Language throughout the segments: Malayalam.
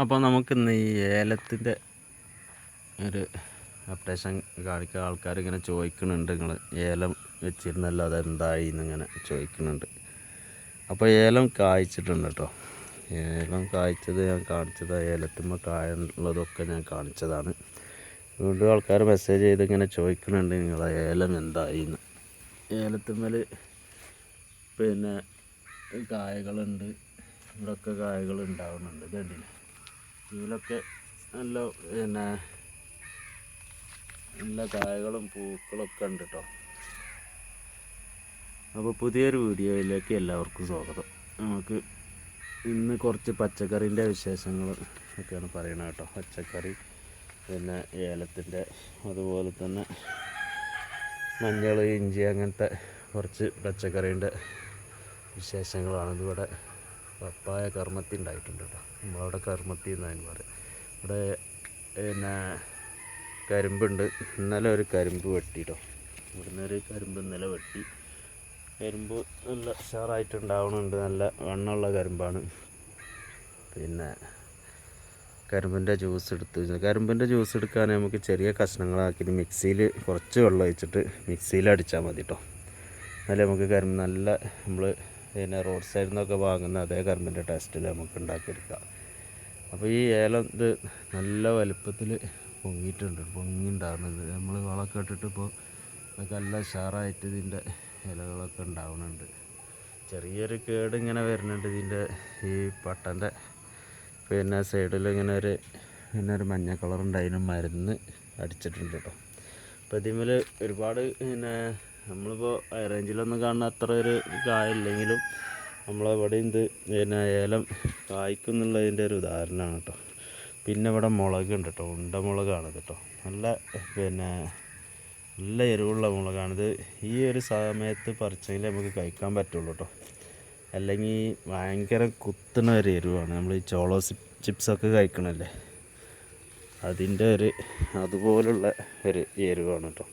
അപ്പോൾ നമുക്കിന്ന് ഈ ഏലത്തിന്റെ ഒരു അപ്ഡേഷൻ കാണിക്കാൻ ആൾക്കാർ ഇങ്ങനെ ചോദിക്കുന്നുണ്ട്. നിങ്ങൾ ഏലം വെച്ചിരുന്നല്ലോ അതെന്തായി എന്നിങ്ങനെ ചോദിക്കുന്നുണ്ട്. അപ്പോൾ ഏലം കായ്ച്ചിട്ടുണ്ട് കേട്ടോ ഏലം കായ്ച്ചത് ഞാൻ കാണിച്ചത് ഏലത്തുമ്പോൾ കായുള്ളതൊക്കെ ഞാൻ കാണിച്ചതാണ്. വീണ്ടും ആൾക്കാർ മെസ്സേജ് ചെയ്ത് ഇങ്ങനെ ചോദിക്കുന്നുണ്ട് നിങ്ങൾ ഏലം എന്തായി? എന്ന്. ഏലത്തുമ്മൽ പിന്നെ കായകളുണ്ട്. ഇവിടെയൊക്കെ കായകൾ ഉണ്ടാവുന്നുണ്ട് കണ്ടില്ലേ? ഇതിലൊക്കെ നല്ല പിന്നെ നല്ല കായകളും പൂക്കളൊക്കെ ഉണ്ട് കേട്ടോ അപ്പോൾ പുതിയൊരു വീഡിയോയിലേക്ക് എല്ലാവർക്കും സ്വാഗതം. നമുക്ക് ഇന്ന് കുറച്ച് പച്ചക്കറീന്റെ വിശേഷങ്ങൾ ഒക്കെയാണ് പറയണത് കേട്ടോ പച്ചക്കറി പിന്നെ ഏലത്തിന്റെ അതുപോലെ തന്നെ മഞ്ഞൾ ഇഞ്ചി അങ്ങനത്തെ കുറച്ച് പച്ചക്കറീന്റെ വിശേഷങ്ങളാണ്. ഇതിവിടെ പപ്പായ കർമ്മത്തി ഉണ്ടായിട്ടുണ്ട് കേട്ടോ. നമ്മളവിടെ കർമ്മത്തി എന്നാണ് പറയുക ഇവിടെ പിന്നെ കരിമ്പുണ്ട്. ഇന്നലെ ഒരു കരിമ്പ് വെട്ടി കേട്ടോ. ഇവിടുന്ന് ഒരു കരിമ്പ് ഇന്നലെ വെട്ടി. കരിമ്പ് നല്ല ഉഷാറായിട്ടുണ്ടാവണുണ്ട്. നല്ല വണ്ണമുള്ള കരിമ്പാണ്. പിന്നെ കരിമ്പിന്റെ ജ്യൂസ് എടുത്ത്. കരിമ്പിന്റെ ജ്യൂസ് എടുക്കാൻ നമുക്ക് ചെറിയ കഷ്ണങ്ങളാക്കി മിക്സിയിൽ കുറച്ച് വെള്ളം ഒഴിച്ചിട്ട് മിക്സിയിൽ അടിച്ചാൽ മതി കേട്ടോ. എന്നാലേ നമുക്ക് കരിമ്പ് നല്ല നമ്മൾ പിന്നെ റോഡ് സൈഡിൽ നിന്നൊക്കെ വാങ്ങുന്ന അതേ കറമ്പിന്റെ ടെസ്റ്റിൽ നമുക്ക് ഉണ്ടാക്കിയെടുക്കാം. അപ്പോൾ ഈ ഏലം ഇത് നല്ല വലുപ്പത്തിൽ പൊങ്ങിയിട്ടുണ്ട്. പൊങ്ങി ഉണ്ടാകുന്നുണ്ട് നമ്മൾ വളമൊക്കെ ഇട്ടിട്ട് ഇപ്പോൾ നല്ല ഉഷാറായിട്ട് ഇതിന്റെ ഇലകളൊക്കെ ഉണ്ടാവുന്നുണ്ട് ചെറിയൊരു കേട് ഇങ്ങനെ വരുന്നുണ്ട് ഇതിന്റെ ഈ പട്ടന്റെ പിന്നെ സൈഡിൽ ഇങ്ങനെ ഒരു പിന്നെ ഒരു മഞ്ഞ കളറുണ്ട് അതിന് മരുന്ന് അടിച്ചിട്ടുണ്ട് കേട്ടോ അപ്പോൾ ഇതിന്മേൽ ഒരുപാട് പിന്നെ നമ്മളിപ്പോൾ റേഞ്ചിലൊന്നും കാണുന്ന അത്ര ഒരു കായില്ലെങ്കിലും നമ്മളെവിടെ ഇത് പിന്നെ ഏലം കായ്ക്കുന്നുള്ളതിന്റെ ഒരു ഉദാഹരണമാണ് കേട്ടോ. പിന്നെ ഇവിടെ മുളക് ഉണ്ട് കേട്ടോ. ഉണ്ട മുളകാണ് കേട്ടോ. നല്ല പിന്നെ നല്ല എരിവുള്ള മുളകാണിത് ഈ ഒരു സമയത്ത് പറിച്ചെങ്കിൽ നമുക്ക് കഴിക്കാൻ പറ്റുള്ളൂ കേട്ടോ. അല്ലെങ്കിൽ ഭയങ്കര കുത്തുന്ന ഒരു എരിവാണ്. നമ്മൾ ഈ ചോളോ ചിപ്സൊക്കെ കഴിക്കണല്ലേ? അതിന്റെ ഒരു അതുപോലുള്ള ഒരു എരിവാണ് കേട്ടോ.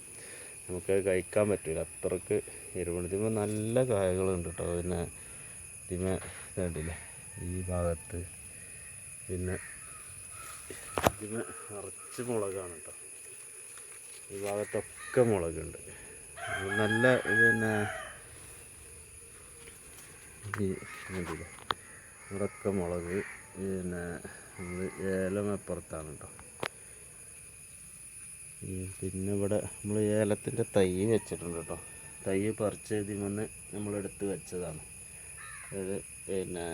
നമുക്ക് കഴിക്കാൻ പറ്റില്ല അത്രയ്ക്ക് എരിവാണ്. നല്ല കായകളുണ്ട് കേട്ടോ പിന്നെ ഇതിമേ കണ്ടില്ലേ ഈ ഭാഗത്ത്. പിന്നെ ഇതിമേ നിറച്ച് മുളകാണ് കേട്ടോ ഈ ഭാഗത്തൊക്കെ മുളകുണ്ട്. നല്ല പിന്നെ ഈ കണ്ടില്ല? ഇവിടൊക്കെ മുളക് പിന്നെ നമ്മൾ ഏലമപ്പുറത്താണ് കേട്ടോ പിന്നെ ഇവിടെ നമ്മൾ ഏലത്തിന്റെ തൈ വെച്ചിട്ടുണ്ട് കേട്ടോ. തൈ പറിച്ച് ഇതിൽ നിന്ന് നമ്മളെടുത്ത് വെച്ചതാണ്. അത് പിന്നെ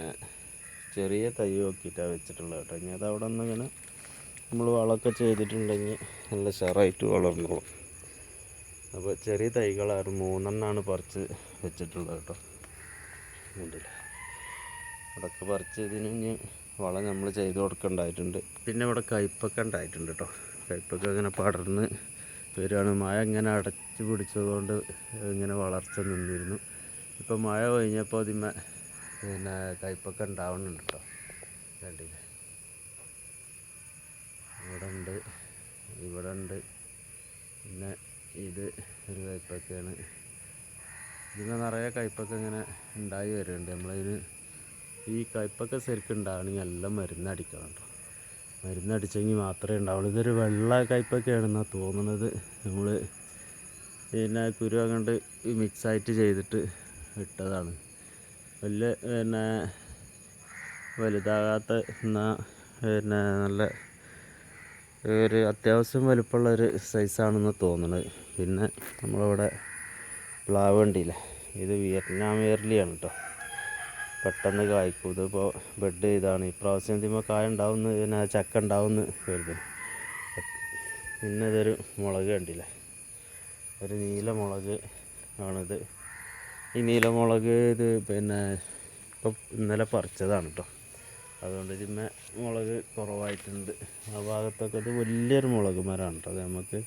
ചെറിയ തൈ നോക്കിയിട്ടാണ് വെച്ചിട്ടുള്ളത് കേട്ടോ. ഇനി അത് അവിടെ നിന്ന് ഇങ്ങനെ നമ്മൾ വളമൊക്കെ ചെയ്തിട്ടുണ്ടെങ്കിൽ നല്ല ഷറായിട്ട് വളർന്നോളും. അപ്പോൾ ചെറിയ തൈകളാണ് മൂന്നെണ്ണാണ് പറിച്ച് വെച്ചിട്ടുള്ളത് കേട്ടോ. ഉണ്ടല്ലേ അവിടെയൊക്കെ പറിച്ച് ഇതിന് ഇനി വളം നമ്മൾ ചെയ്ത് കൊടുക്കേണ്ടതായിട്ടുണ്ട്. പിന്നെ ഇവിടെ കയ്പ്പൊക്കെ ഉണ്ടായിട്ടുണ്ട് കേട്ടോ. കയ്പ്പൊക്കെ അങ്ങനെ പടർന്ന് വരികയാണ്. മഴ ഇങ്ങനെ അടച്ചു പിടിച്ചതുകൊണ്ട് ഇങ്ങനെ വളർച്ച നിന്നിരുന്നു. ഇപ്പോൾ മഴ കഴിഞ്ഞപ്പോൾ അതിമ പിന്നെ കയ്പൊക്കെ ഉണ്ടാവുന്നുണ്ട് കേട്ടോ. കണ്ടില്ലേ? ഇവിടെ ഉണ്ട് ഇവിടെ ഉണ്ട് പിന്നെ ഇത് ഒരു കയ്പൊക്കെയാണ്. ഇതിന് നിറയെ കയ്പൊക്കെ ഇങ്ങനെ ഉണ്ടായി വരുന്നുണ്ട് നമ്മളതിന് ഈ കൈപ്പൊക്കെ ശരിക്കും ഉണ്ടാവണമെങ്കിൽ എല്ലാം മരുന്ന് അടിക്കണം കേട്ടോ. മരുന്ന് അടിച്ചെങ്കിൽ മാത്രമേ ഉണ്ടാവുള്ളൂ. ഇതൊരു വെള്ള കയ്പൊക്കെയാണെന്നാണ് തോന്നുന്നത് നമ്മൾ പിന്നെ കുരു അങ്ങോട്ട് മിക്സായിട്ട് ചെയ്തിട്ട് ഇട്ടതാണ്. വലിയ പിന്നെ വലുതാകാത്ത എന്നാൽ പിന്നെ നല്ല ഒരു അത്യാവശ്യം വലുപ്പമുള്ള ഒരു സൈസാണെന്ന് തോന്നുന്നത് പിന്നെ നമ്മളിവിടെ പ്ലാവ് കണ്ടില്ലേ? ഇത് വിയറ്റ്നാം ഏർലിയാണ് കേട്ടോ പെട്ടെന്ന് കായ്ക്കും. ഇതിപ്പോൾ ബെഡ് ചെയ്താണ് ഇപ്രാവശ്യം തീമ്പോൾ കായ ഉണ്ടാവുമെന്ന് പിന്നെ ചക്ക ഉണ്ടാവുമെന്ന് കരുത്. പിന്നെ ഇതൊരു മുളക് കണ്ടില്ലേ? ഒരു നീല മുളക് ആണിത്. ഈ നീലമുളക് ഇത് പിന്നെ ഇപ്പം ഇന്നലെ പറിച്ചതാണ് കേട്ടോ അതുകൊണ്ട് ഇതിന്മേ മുളക് കുറവായിട്ടുണ്ട്. ആ ഭാഗത്തൊക്കെ ഇത് വലിയൊരു മുളക് മരമാണ് കേട്ടോ അത് നമുക്ക്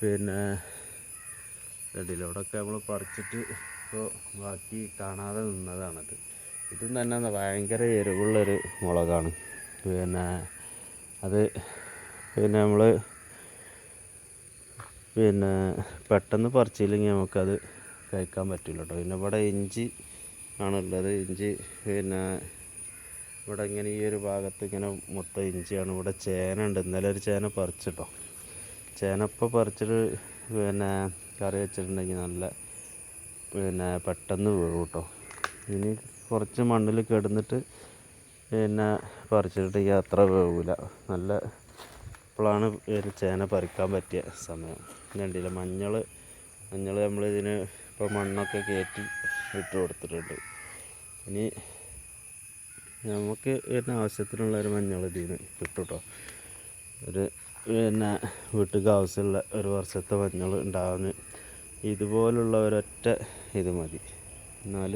പിന്നെ ഇടയിലൂടെയൊക്കെ നമ്മൾ പറിച്ചിട്ട് ഇപ്പോൾ ബാക്കി കാണാതെ നിന്നതാണത്. ഇതും തന്നെ ഭയങ്കര എരിവുള്ളൊരു മുളകാണ്. പിന്നെ അത് പിന്നെ നമ്മൾ പിന്നെ പെട്ടെന്ന് പറിച്ചില്ലെങ്കിൽ നമുക്കത് കഴിക്കാൻ പറ്റില്ല കേട്ടോ പിന്നെ ഇവിടെ ഇഞ്ചി ആണുള്ളത്. ഇഞ്ചി പിന്നെ ഇവിടെ ഇങ്ങനെ ഈ ഒരു ഭാഗത്ത് ഇങ്ങനെ മൊത്തം ഇഞ്ചിയാണ്. ഇവിടെ ചേന ഉണ്ട്. ഇന്നലെ ഒരു ചേന പറിച്ചിട്ടോ. ചേന ഇപ്പോൾ പറിച്ചിട്ട് പിന്നെ കറി വെച്ചിട്ടുണ്ടെങ്കിൽ നല്ല പിന്നെ പെട്ടെന്ന് വീഴും കേട്ടോ ഇനി കുറച്ച് മണ്ണിൽ കിടന്നിട്ട് പിന്നെ പറിച്ചിട്ടുണ്ടെങ്കിൽ അത്ര വേവില്ല നല്ല ഇപ്പോഴാണ് ഒരു ചേന പറിക്കാൻ പറ്റിയ സമയം. രണ്ടില്ല മഞ്ഞൾ മഞ്ഞൾ നമ്മളിതിന് ഇപ്പോൾ മണ്ണൊക്കെ കയറ്റി ഇട്ട് കൊടുത്തിട്ടുണ്ട്. ഇനി നമുക്ക് പിന്നെ ആവശ്യത്തിനുള്ള ഒരു മഞ്ഞൾ ഇതിന് കിട്ടും കേട്ടോ ഒരു പിന്നെ വീട്ടിൽ ആവശ്യമുള്ള ഒരു വർഷത്തെ മഞ്ഞൾ ഉണ്ടാകുന്ന ഇതുപോലുള്ള ഒരൊറ്റ ഇത് മതി. എന്നാൽ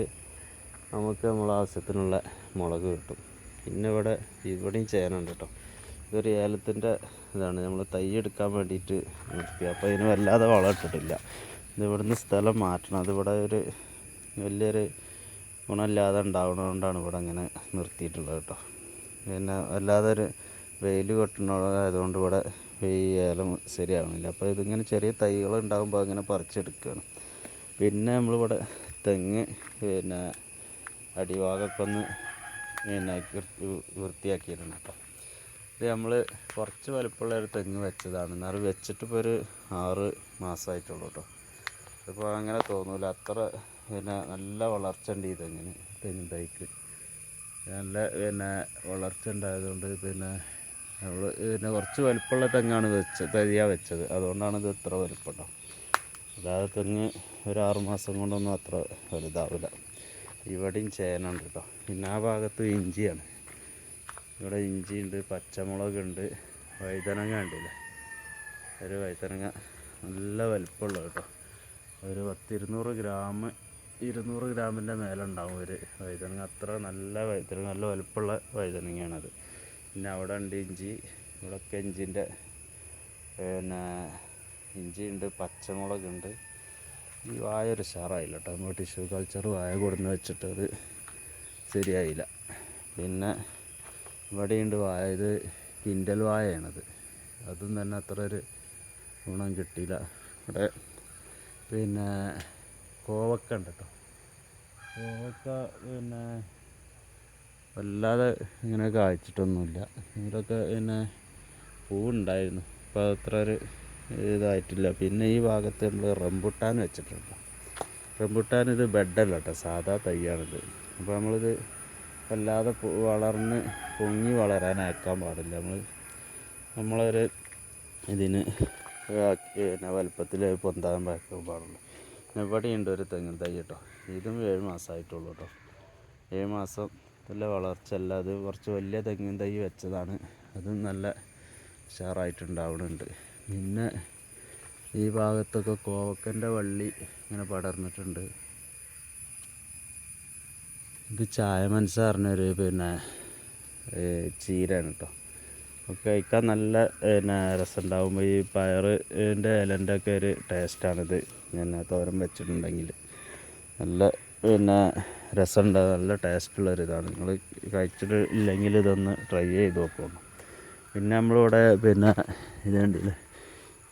നമുക്ക് നമ്മൾ ആവശ്യത്തിനുള്ള മുളക് കിട്ടും. പിന്നെ ഇവിടെ ഇവിടെയും ചേനുണ്ട് കേട്ടോ. ഇതൊരു ഏലത്തിന്റെ ഇതാണ്. നമ്മൾ തൈ എടുക്കാൻ വേണ്ടിയിട്ട് നിർത്തി. അപ്പോൾ ഇതിന് വല്ലാതെ വളം ഇട്ടിട്ടില്ല. ഇത് ഇവിടുന്ന് സ്ഥലം മാറ്റണം. അതിവിടെ ഒരു വലിയൊരു ഗുണമില്ലാതെ ഉണ്ടാവുന്നതുകൊണ്ടാണ് ഇവിടെ അങ്ങനെ നിർത്തിയിട്ടുള്ളത് കേട്ടോ. പിന്നെ വല്ലാതെ ഒരു വെയിൽ കൊട്ടുന്നതായതുകൊണ്ട് ഇവിടെ ഈ ഏലം ശരിയാവുന്നില്ല അപ്പോൾ ഇതിങ്ങനെ ചെറിയ തൈകൾ ഉണ്ടാകുമ്പോൾ അങ്ങനെ പറിച്ചെടുക്കുകയാണ് പിന്നെ നമ്മളിവിടെ തെങ്ങ് പിന്നെ അടിഭാഗമൊക്കെ പിന്നെ വൃത്തിയാക്കിയിട്ടുണ്ട് കേട്ടോ. ഇത് നമ്മൾ കുറച്ച് വലുപ്പമുള്ള ഒരു തെങ്ങ് വെച്ചതാണ്. എന്നാലും വെച്ചിട്ട് ഇപ്പോൾ ഒരു ആറ് മാസമായിട്ടുള്ളൂ കേട്ടോ. ഇപ്പോൾ അങ്ങനെ തോന്നൂല. അത്ര പിന്നെ നല്ല വളർച്ച ഉണ്ട് ഈ തെങ്ങിന് തെങ്ങിൻ തൈക്ക്. നല്ല പിന്നെ വളർച്ച ഉണ്ടായതുകൊണ്ട് പിന്നെ നമ്മൾ പിന്നെ കുറച്ച് വലുപ്പമുള്ള തെങ്ങാണ് വെച്ചത് തരിയാ വെച്ചത്. അതുകൊണ്ടാണ് ഇത് ഇത്ര വലുപ്പം കേട്ടോ അതായത് തെങ്ങ് ഒരു ആറ് മാസം കൊണ്ടൊന്നും അത്ര വലുതാവില്ല. ഇവിടെയും ചേനുണ്ട് കേട്ടോ. പിന്നെ ആ ഭാഗത്ത് ഇഞ്ചിയാണ്. ഇവിടെ ഇഞ്ചി ഇഞ്ചിയുണ്ട് പച്ചമുളകുണ്ട് വഴുതനങ്ങ ഉണ്ടല്ലേ ഒരു വഴുതനങ്ങ നല്ല വലിപ്പമുള്ള കേട്ടോ. ഒരു പത്ത് ഇരുന്നൂറ് ഗ്രാം ഇരുന്നൂറ് ഗ്രാമിന്റെ മേലെ ഉണ്ടാവും ഒരു വഴുതനങ്ങ. അത്ര നല്ല വഴുതനങ്ങ നല്ല വലിപ്പമുള്ള വഴുതനങ്ങയാണത്. പിന്നെ അവിടെ ഉണ്ട് ഇഞ്ചി ഇവിടെയൊക്കെ ഇഞ്ചിന്റെ പിന്നെ ഇഞ്ചിയുണ്ട് പച്ചമുളകുണ്ട്. ഈ വായ ഒരു ഉഷാറായില്ല കേട്ടോ. നമ്മൾ ടിഷ്യൂ കൾച്ചർ വായ കൊടുന്ന് വെച്ചിട്ട് അത് ശരിയായില്ല. പിന്നെ ഇവിടെയുണ്ട് വായ. ഇത് കിൻഡൽ വായയാണത്. അതും തന്നെ അത്ര ഒരു ഗുണം കിട്ടിയില്ല. ഇവിടെ പിന്നെ കോവക്ക ഉണ്ട് കേട്ടോ. കോവക്ക പിന്നെ വല്ലാതെ ഇങ്ങനെ കായ്ച്ചിട്ടൊന്നുമില്ല. ഇതിലൊക്കെ പിന്നെ പൂവുണ്ടായിരുന്നു. ഇപ്പോൾ അത്ര ഒരു ഇതായിട്ടില്ല. പിന്നെ ഈ ഭാഗത്ത് നമ്മൾ റംബുട്ടാൻ വെച്ചിട്ടുണ്ട്. റംബുട്ടാൻ ഇത് ബെഡല്ല കേട്ടോ സാധാ തൈയാണിത്. അപ്പോൾ നമ്മളിത് വല്ലാതെ വളർന്ന് പൊങ്ങി വളരാൻ അയക്കാൻ പാടില്ല. നമ്മൾ നമ്മളൊരു ഇതിന് പിന്നെ വലുപ്പത്തിൽ പൊന്താൻ വയ്ക്കാൻ പാടുള്ളൂ. പിന്നെ ഇവിടെയുണ്ട് ഒരു തെങ്ങിൻ തൈ കേട്ടോ. ഇതും ഏഴ് മാസമായിട്ടുള്ളൂ കേട്ടോ. ഏഴ് മാസം നല്ല വളർച്ച അല്ല അത് കുറച്ച് വലിയ തെങ്ങിൻ തൈ വെച്ചതാണ്. അതും നല്ല ഉഷാറായിട്ടുണ്ടാവുന്നുണ്ട് പിന്നെ ഈ ഭാഗത്തൊക്കെ കോവക്കന്റെ വള്ളി ഇങ്ങനെ പടർന്നിട്ടുണ്ട്. ഇത് ചായ മനസ്സാറിനൊരു പിന്നെ ചീരയാണ് കേട്ടോ ഒക്കെ കഴിക്കാൻ നല്ല പിന്നെ രസമുണ്ടാകുമ്പോൾ ഈ പയറിന്റെ ഇലന്റെ ഒക്കെ ഒരു ടേസ്റ്റാണിത്. ഞാൻ തോരം വെച്ചിട്ടുണ്ടെങ്കിൽ നല്ല പിന്നെ രസമുണ്ടാകും നല്ല ടേസ്റ്റുള്ളൊരു ഇതാണ് നിങ്ങൾ കഴിച്ചിട്ടില്ലെങ്കിൽ ഇതൊന്ന് ട്രൈ ചെയ്ത് നോക്കണം പിന്നെ നമ്മളിവിടെ പിന്നെ ഇത് കണ്ടില്ലേ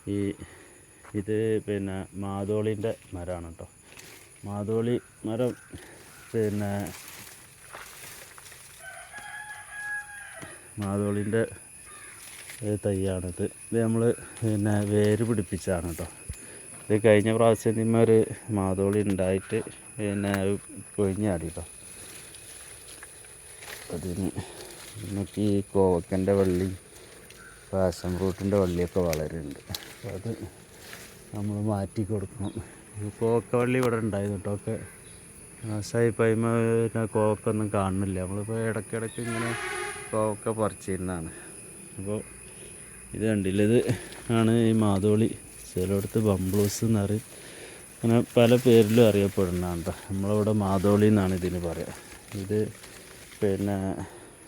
ഈ ഇത് പിന്നെ മാതോളിന്റെ മരമാണ് കേട്ടോ. മാതോളി മരം പിന്നെ മാതോളിന്റെ തൈയാണിത് ഇത്. നമ്മൾ പിന്നെ വേര് പിടിപ്പിച്ചതാണ് കേട്ടോ. ഇത് കഴിഞ്ഞ പ്രാവശ്യം നിമ്മ ഒരു മാതോളി ഉണ്ടായിട്ട് പിന്നെ പൊഴിഞ്ഞാടി കേട്ടോ. അതിന് നമുക്ക് ഈ കോവക്കന്റെ വള്ളി പാഷൻ ഫ്രൂട്ടിന്റെ വള്ളിയൊക്കെ വളരുന്നുണ്ട്. അത് നമ്മൾ മാറ്റി കൊടുക്കണം. ഈ കോക്ക വള്ളി ഇവിടെ ഉണ്ടായിരുന്നു കേട്ടോ. ഒക്കെ നാശമായി പൈമ പിന്നെ കോവക്കൊന്നും കാണുന്നില്ല. നമ്മളിപ്പോൾ ഇടയ്ക്കിടയ്ക്ക് ഇങ്ങനെ കോക്ക പറിച്ചിരുന്നതാണ്. അപ്പോൾ ഇത് കണ്ടില്ല? ഇത് ആണ് ഈ മാതോളി ചിലയിടത്ത് ബംബ്ലൂസ് എന്ന് പറയും അങ്ങനെ പല പേരിലും അറിയപ്പെടുന്നതാണ് കേട്ടോ. നമ്മളിവിടെ മാതോളി എന്നാണ് ഇതിന് പറയുക ഇത് പിന്നെ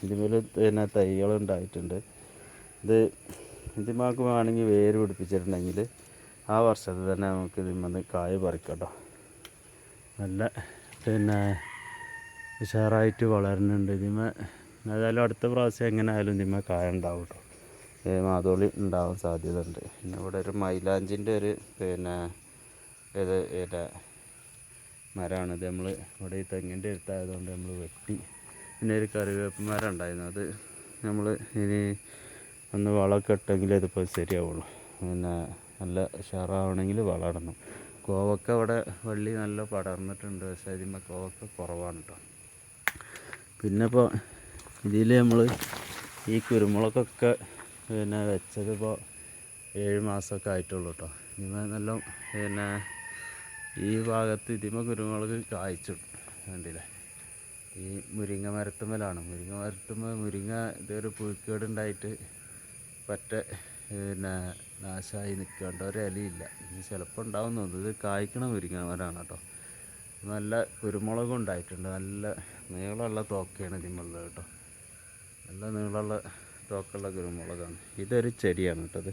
ഇതുപോലെ പിന്നെ തൈകൾ ഉണ്ടായിട്ടുണ്ട്. ഇത് ഇതിമാക്ക് വേണമെങ്കിൽ വേര് പിടിപ്പിച്ചിട്ടുണ്ടെങ്കിൽ ആ വർഷത്തിൽ തന്നെ നമുക്ക് ഇതിമന്ന് കായ് പറിക്കട്ടോ. നല്ല പിന്നെ ഉഷാറായിട്ട് വളരുന്നുണ്ട്. ഇതിമ ഏതായാലും അടുത്ത പ്രാവശ്യം എങ്ങനെ ആയാലും ഇതിമ കായ ഉണ്ടാവും കേട്ടോ. മാതോളി ഉണ്ടാവാൻ സാധ്യത ഉണ്ട് പിന്നെ ഇവിടെ ഒരു മൈലാഞ്ചിന്റെ ഒരു പിന്നെ ഇത് ഇത് നമ്മൾ ഇവിടെ ഈ തെങ്ങിന്റെ അടുത്തായതുകൊണ്ട് നമ്മൾ വെട്ടി. പിന്നെ ഒരു കറിവേപ്പ് മരം ഉണ്ടായിരുന്നു. അത് നമ്മൾ ഇനി ഒന്ന് വളമൊക്കെ ഇട്ടെങ്കിലേ ഇതിപ്പോൾ ശരിയാവുള്ളൂ. പിന്നെ നല്ല ഉഷാറാവണമെങ്കിൽ വളം ഇടണം. കോവക്ക അവിടെ വള്ളി നല്ല പടർന്നിട്ടുണ്ട്. പക്ഷേ അതിന്മേൽ കോവക്ക കുറവാണ് കേട്ടോ പിന്നെ ഇപ്പോൾ ഇതിൽ നമ്മൾ ഈ കുരുമുളകൊക്കെ പിന്നെ വെച്ചത് ഇപ്പോൾ ഏഴ് മാസമൊക്കെ ആയിട്ടുള്ളൂ കേട്ടോ ഇതിന്മേൽ നല്ല പിന്നെ ഈ ഭാഗത്ത് ഇതിമ കുരുമുളക് കായ്ച്ചു. കണ്ടില്ലേ? ഈ മുരിങ്ങ മരത്തുമ്മലാണ് മുരിങ്ങ മരത്തുമ്മ മുരിങ്ങ ഇതൊരു പുഴുക്കേടുണ്ടായിട്ട് പറ്റ പിന്നെ നാശമായി നിൽക്കേണ്ട ഒരു ഇലയില്ല ഇനി ചിലപ്പോൾ ഉണ്ടാവും തോന്നുന്നു. ഇത് കായ്ക്കണ മുരിങ്ങ കേട്ടോ. നല്ല കുരുമുളകും ഉണ്ടായിട്ടുണ്ട്. നല്ല നീളമുള്ള തോക്കയാണ് ഇതിമുള്ളത് കേട്ടോ. നല്ല നീളമുള്ള തോക്കുള്ള കുരുമുളകാണ്. ഇതൊരു ചെടിയാണ് കേട്ടത്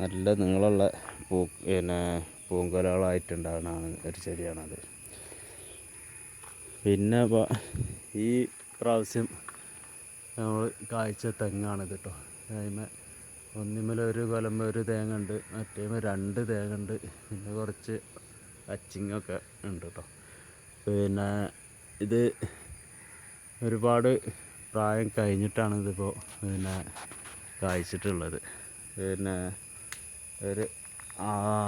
നല്ല നീളമുള്ള പൂ പിന്നെ പൂങ്കൊലകളായിട്ടുണ്ടാകുന്നതാണ് ഒരു ചെടിയാണത് പിന്നെ ഈ പ്രാവശ്യം നമ്മൾ കാഴ്ച തെങ്ങാണിത് കേട്ടോ. അതിമേ ഒന്നിമേൽ ഒരു കൊലമ്പ ഒരു തേങ്ങ ഉണ്ട് മറ്റേമ രണ്ട് തേങ്ങ ഉണ്ട് പിന്നെ കുറച്ച് അച്ചിങ്ങൊക്കെ ഉണ്ട് കേട്ടോ. പിന്നെ ഇത് ഒരുപാട് പ്രായം കഴിഞ്ഞിട്ടാണ് ഇതിപ്പോൾ പിന്നെ കായ്ച്ചിട്ടുള്ളത്. പിന്നെ ഒരു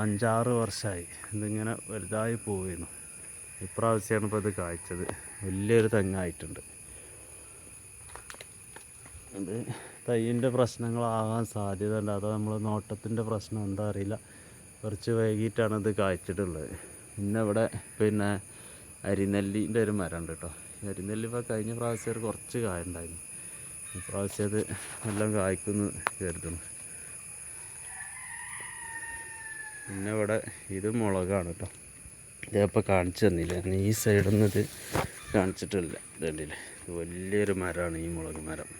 അഞ്ചാറ് വർഷമായി ഇതിങ്ങനെ വലുതായി പോയിരുന്നു ഇപ്രാവശ്യമാണ് ഇപ്പോൾ ഇത് കായ്ച്ചത്. വലിയൊരു തെങ്ങായിട്ടുണ്ട്. ഇത് തൈയിന്റെ പ്രശ്നങ്ങളാകാൻ സാധ്യത ഉണ്ട് അതോ നമ്മൾ നോട്ടത്തിന്റെ പ്രശ്നം എന്താ അറിയില്ല. കുറച്ച് വൈകിട്ടാണ് ഇത് കായ്ച്ചിട്ടുള്ളത്. പിന്നെ ഇവിടെ പിന്നെ അരിനെല്ലിന്റെ ഒരു മരം ഉണ്ട് കേട്ടോ അരിനെല്ലി ഇപ്പോൾ കഴിഞ്ഞ പ്രാവശ്യം കുറച്ച് കായുണ്ടായിരുന്നു. ഇപ്രാവശ്യം അത് എല്ലാം കായ്ക്കുന്നു കരുതുന്നു. പിന്നെ ഇവിടെ ഇത് മുളകാണ് കേട്ടോ. ഇതിപ്പോൾ കാണിച്ചു തന്നില്ല? ഈ സൈഡിൽ നിന്ന് ഇത് കാണിച്ചിട്ടില്ല. ഇത് വലിയൊരു മരമാണ് ഈ മുളക് മരം.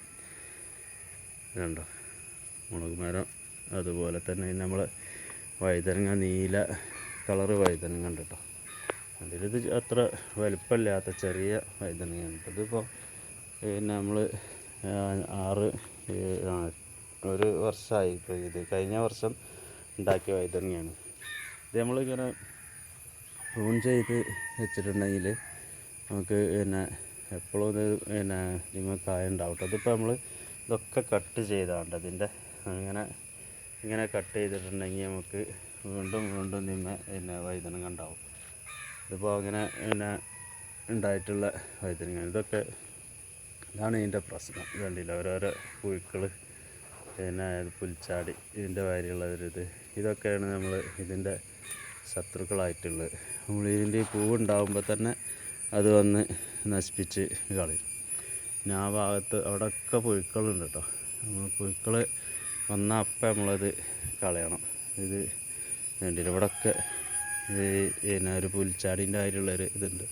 ഇതുണ്ടോ മുളക് മരം. അതുപോലെ തന്നെ നമ്മൾ വഴുതനങ്ങ നീല കളറ് വഴുതനങ്ങ ഉണ്ട് കേട്ടോ. അതിലിത് അത്ര വലുപ്പമില്ലാത്ത ചെറിയ വഴുതനങ്ങയാണ് കേട്ടോ. ഇതിപ്പോൾ പിന്നെ നമ്മൾ ആറ് ഒരു വർഷമായി ഇപ്പോൾ ഇത് കഴിഞ്ഞ വർഷം ഉണ്ടാക്കിയ വഴുതനങ്ങയാണ്. ഇത് നമ്മളിങ്ങനെ പ്രൂൺ ചെയ്ത് വെച്ചിട്ടുണ്ടെങ്കിൽ നമുക്ക് പിന്നെ എപ്പോഴും ഇത് പിന്നെ നിങ്ങൾ കായ ഉണ്ടാവും കേട്ടോ. ഇതിപ്പോൾ നമ്മൾ ഇതൊക്കെ കട്ട് ചെയ്താണ്ട് അതിന്റെ അങ്ങനെ ഇങ്ങനെ കട്ട് ചെയ്തിട്ടുണ്ടെങ്കിൽ നമുക്ക് വീണ്ടും വീണ്ടും നിന്ന് പിന്നെ വഴുതനങ്ങ ഉണ്ടാവും. ഇതിപ്പോൾ അങ്ങനെ പിന്നെ ഉണ്ടായിട്ടുള്ള വഴുതനങ്ങ ഇതൊക്കെ ഇതാണ് ഇതിന്റെ പ്രശ്നം. വേണ്ടിയില്ല ഓരോരോ പുഴുക്കൾ പിന്നെ പുൽച്ചാടി ഇതിന്റെ വാരിയുള്ള ഇത്. ഇതൊക്കെയാണ് നമ്മൾ ഇതിന്റെ ശത്രുക്കളായിട്ടുള്ളത്. നമ്മൾ ഇതിന്റെ ഈ പൂവുണ്ടാകുമ്പോൾ തന്നെ അത് വന്ന് നശിപ്പിച്ച് കളയും. പിന്നെ ആ ഭാഗത്ത് അവിടെയൊക്കെ പുഴുക്കളുണ്ട് കേട്ടോ നമ്മൾ പുഴുക്കൾ വന്നാൽ അപ്പം നമ്മളത് കളയണം. ഇത് വേണ്ടി ഇവിടെയൊക്കെ പിന്നെ ഒരു പുൽച്ചാടിന്റെ കാര്യമുള്ളൊരു ഇതുണ്ട്.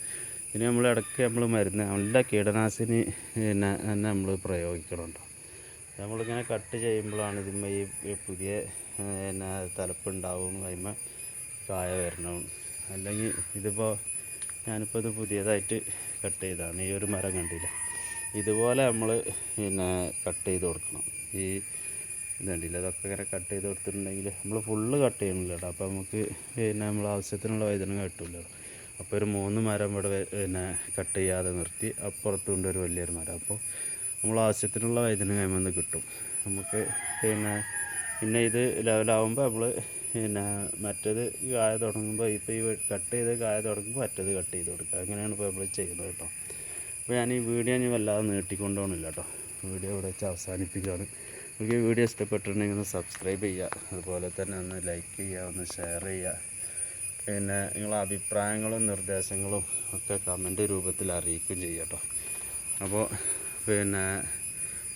പിന്നെ നമ്മൾ ഇടയ്ക്ക് നമ്മൾ മരുന്ന് നല്ല കീടനാശിനി പിന്നെ തന്നെ നമ്മൾ പ്രയോഗിക്കണം കേട്ടോ നമ്മളിങ്ങനെ കട്ട് ചെയ്യുമ്പോഴാണ് ഇതിന്മേ ഈ പുതിയ പിന്നെ തലപ്പുണ്ടാവും അതിന്മേൽ കായ വരണം അല്ലെങ്കിൽ ഇതിപ്പോൾ ഞാനിപ്പോൾ ഇത് പുതിയതായിട്ട് കട്ട് ചെയ്തതാണ്. ഈ ഒരു മരം കണ്ടില്ല? ഇതുപോലെ നമ്മൾ പിന്നെ കട്ട് ചെയ്ത് കൊടുക്കണം. ഈ ഇത് കണ്ടില്ല ഇതൊക്കെ ഇങ്ങനെ കട്ട് ചെയ്ത് കൊടുത്തിട്ടുണ്ടെങ്കിൽ നമ്മൾ ഫുള്ള് കട്ട് ചെയ്യണില്ല കേട്ടോ അപ്പോൾ നമുക്ക് പിന്നെ നമ്മൾ ആവശ്യത്തിനുള്ള വൈദ്യുതി കിട്ടില്ല അപ്പോൾ ഒരു മൂന്ന് മരം ഇവിടെ പിന്നെ കട്ട് ചെയ്യാതെ നിർത്തി അപ്പുറത്തുണ്ട് ഒരു വലിയൊരു മരം. അപ്പോൾ നമ്മൾ ആവശ്യത്തിനുള്ള വൈദ്യുതി കൈമന്ന് കിട്ടും. നമുക്ക് പിന്നെ പിന്നെ ഇത് ലെവലാവുമ്പോൾ നമ്മൾ പിന്നെ മറ്റേത് കായ തുടങ്ങുമ്പോൾ ഇപ്പോൾ ഈ കട്ട് ചെയ്ത് കായ തുടങ്ങുമ്പോൾ മറ്റേത് കട്ട് ചെയ്ത് കൊടുക്കുക. അങ്ങനെയാണ് ഇപ്പോൾ നമ്മൾ ചെയ്യുന്നത് കേട്ടോ അപ്പോൾ ഞാൻ ഈ വീഡിയോ ഞാൻ വല്ലാതെ നീട്ടിക്കൊണ്ടുപോകണില്ല കേട്ടോ. വീഡിയോ ഇവിടെ വെച്ച് അവസാനിപ്പിക്കുകയാണ്. എനിക്ക് വീഡിയോ ഇഷ്ടപ്പെട്ടിട്ടുണ്ടെങ്കിൽ ഒന്ന് സബ്സ്ക്രൈബ് ചെയ്യുക. അതുപോലെ തന്നെ ഒന്ന് ലൈക്ക് ചെയ്യുക ഒന്ന് ഷെയർ ചെയ്യുക. പിന്നെ നിങ്ങളുടെ അഭിപ്രായങ്ങളും നിർദ്ദേശങ്ങളും ഒക്കെ കമന്റ് രൂപത്തിൽ അറിയിക്കുകയും ചെയ്യുക കേട്ടോ. അപ്പോൾ പിന്നെ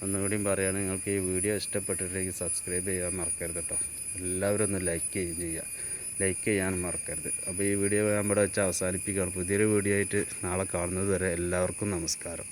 ഒന്നുകൂടി പറയുകയാണ് നിങ്ങൾക്ക് ഈ വീഡിയോ ഇഷ്ടപ്പെട്ടിട്ടുണ്ടെങ്കിൽ സബ്സ്ക്രൈബ് ചെയ്യാൻ മറക്കരുത് കേട്ടോ. എല്ലാവരും ഒന്ന് ലൈക്ക് ചെയ്യുകയും ചെയ്യുക. ലൈക്ക് ചെയ്യാനും മറക്കരുത്. അപ്പോൾ ഈ വീഡിയോ ഞാൻ ഇവിടെ വെച്ച് അവസാനിപ്പിക്കുകയാണ്. പുതിയൊരു വീഡിയോ ആയിട്ട് നാളെ കാണുന്നത് വരെ എല്ലാവർക്കും നമസ്കാരം.